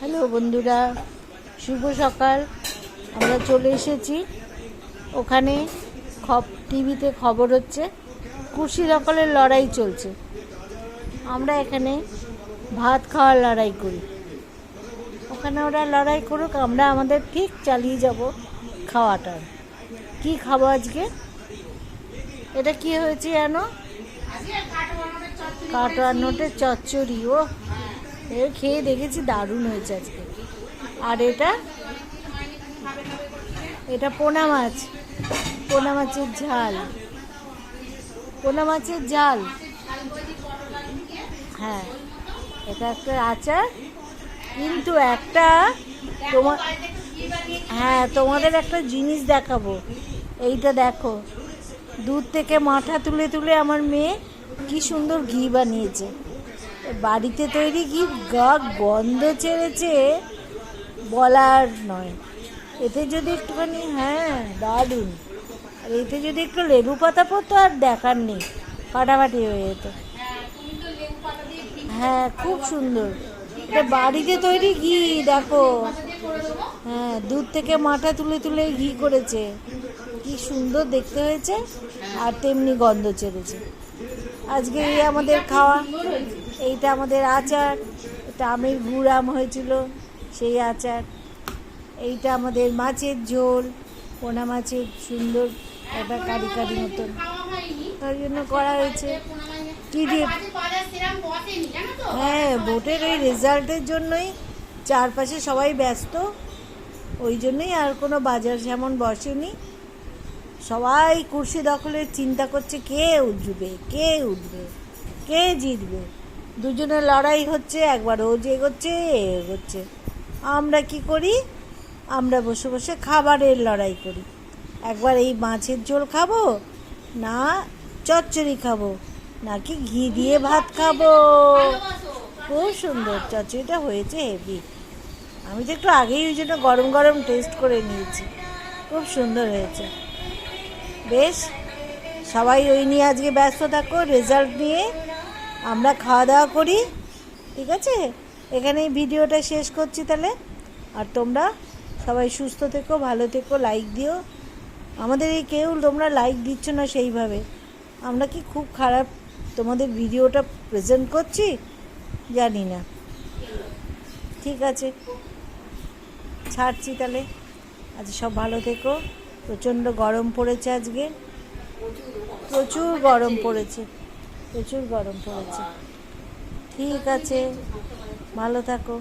Hello বন্ধুরা, শুভ সকাল। আমরা চলে এসেছি। ওখানে খব, টিভিতে খবর হচ্ছে কুর্সি দখলের লড়াই চলছে। আমরা এখানে ভাত খাওয়ার লড়াই করি। ওখানে ওরা লড়াই করুক, আমরা আমাদের ঠিক চালিয়ে যাব খাওয়াটা। কি খাব আজকে? এটা কি হয়েছে জানো? কাটোয়ার নোটের চচ্চড়ি। ও খেয়ে দেখেছি দারুণ হয়েছে আজকে। আর এটা? এটা পোনা মাছ। পোনা মাছের ঝাল। পোনা মাছের ঝাল। হ্যাঁ এটা একটা আচার। কিন্তু একটা তোমার হ্যাঁ তোমাদের একটা জিনিস দেখাবো। এইটা দেখো। দুধ থেকে মাথা তুলে তুলে আমার মেয়ে কি সুন্দর ঘি বানিয়েছে। বাড়িতে তৈরি ঘি গা গন্ধ ছেড়েছে বলার নয়। এতে যদি একটুখানি হ্যাঁ দারুণ। আর এতে যদি একটু লেবু পাতা পড়তো, আর দেখার নেই। ফাটাফাটি হয়ে যেত। হ্যাঁ খুব সুন্দর। এটা বাড়িতে তৈরি ঘি, দেখো। হ্যাঁ দুধ থেকে মাথা তুলে তুলে ঘি করেছে। কি সুন্দর দেখতে হয়েছে। আর তেমনি গন্ধ ছেড়েছে। আজকে এই আমাদের খাওয়া। এইটা আমাদের আচার, এটা আমের গুড় আম হয়েছিল, সেই আচার। এইটা আমাদের মাছের ঝোল, পোনা মাছের সুন্দর একটা কারি কারি মতন। তার জন্য করা হয়েছে। কি দিয়ে? হ্যাঁ ভোটের ওই রেজাল্টের জন্যই চারপাশে সবাই ব্যস্ত। ওই জন্যই আর কোনো বাজার যেমন বসেনি। সবাই কুর্সি দখলের চিন্তা করছে, কে উঠবে কে উঠবে, কে জিতবে? দুজনের লড়াই হচ্ছে, একবার ও যে এগোচ্ছে এগোচ্ছে। আমরা কি করি? আমরা বসে বসে খাবারের লড়াই করি। একবার এই মাছের ঝোল খাব, না চচ্চড়ি খাব, নাকি ঘি দিয়ে ভাত খাব। খুব সুন্দর, চচ্চড়িটা হয়েছে হেভি। আমি তো একটু আগেই ওই জন্য গরম গরম টেস্ট করে নিয়েছি। খুব সুন্দর হয়েছে। বেশ, সবাই ওই নিয়ে আজকে ব্যস্ত থাকো রেজাল্ট নিয়ে আমরা খাওয়া দাওয়া করি, ঠিক আছে? এখানেই ভিডিওটা শেষ করছি তাহলে। আর তোমরা সবাই সুস্থ থেকো, ভালো থেকো লাইক দিও। আমাদের এই কেউ তোমরা লাইক দিচ্ছ না সেইভাবে। আমরা কি খুব খারাপ তোমাদের ভিডিওটা প্রেজেন্ট করছি? জানি না। ঠিক আছে। ছাড়ছি তাহলে। আজ সব ভালো থেকো। প্রচণ্ড গরম পড়েছে আজকে। প্রচুর গরম পড়েছে। প্রচুর গরম পড়েছে। ঠিক আছে ভালো থাকো।